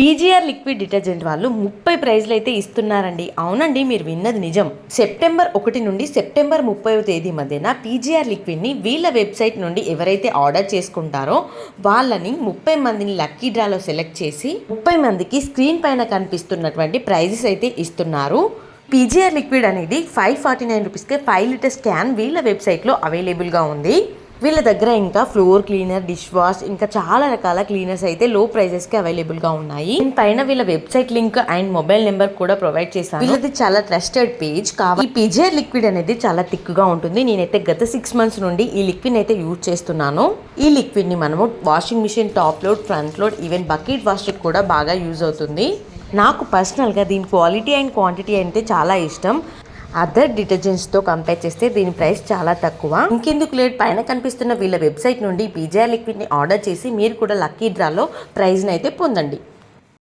PGR liquid detergent వాళ్ళు ముప్పై ప్రైజ్లు అయితే ఇస్తున్నారండి. అవునండి మీరు విన్నది నిజం. సెప్టెంబర్ ఒకటి నుండి సెప్టెంబర్ ముప్పై తేదీ మధ్యన పీజీఆర్ లిక్విడ్ని వీళ్ళ వెబ్సైట్ నుండి ఎవరైతే ఆర్డర్ చేసుకుంటారో వాళ్ళని ముప్పై మందిని లక్కీ డ్రాలో సెలెక్ట్ చేసి ముప్పై మందికి స్క్రీన్ పైన కనిపిస్తున్నటువంటి ప్రైజెస్ అయితే ఇస్తున్నారు. పీజీఆర్ లిక్విడ్ అనేది ఫైవ్ ఫార్టీ నైన్ రూపీస్కే ఫైవ్ లీటర్స్ క్యాన్ వీళ్ళ వెబ్సైట్లో అవైలబుల్గా ఉంది. వీళ్ళ దగ్గర ఇంకా ఫ్లోర్ క్లీనర్ డిష్ వాష్ ఇంకా చాలా రకాల క్లీనర్స్ అయితే లో ప్రైజెస్కి అవైలబుల్గా ఉన్నాయి. పైన వీళ్ళ website link and mobile number కూడా ప్రొవైడ్ చేశాను. వీళ్ళది చాలా ట్రస్టెడ్ పేజ్ కావాలి ఈ పీజీఆర్ లిక్విడ్ అనేది చాలా థిక్గా ఉంటుంది. నేనైతే గత సిక్స్ మంత్స్ నుండి ఈ లిక్విడ్ అయితే యూజ్ చేస్తున్నాను. ఈ లిక్విడ్ని మనము washing machine top load front load even bucket wash కూడా బాగా యూజ్ అవుతుంది. నాకు పర్సనల్గా దీని క్వాలిటీ అండ్ క్వాంటిటీ అంటే చాలా ఇష్టం. అదర్ డిటర్జెంట్స్తో కంపేర్ చేస్తే దీని ప్రైస్ చాలా తక్కువ. ఇంకెందుకు లేట్? పైన కనిపిస్తున్న వీళ్ళ వెబ్సైట్ నుండి పిజా లిక్విడ్ని ఆర్డర్ చేసి మీరు కూడా లక్కీ డ్రాలో ప్రైజ్ని అయితే పొందండి.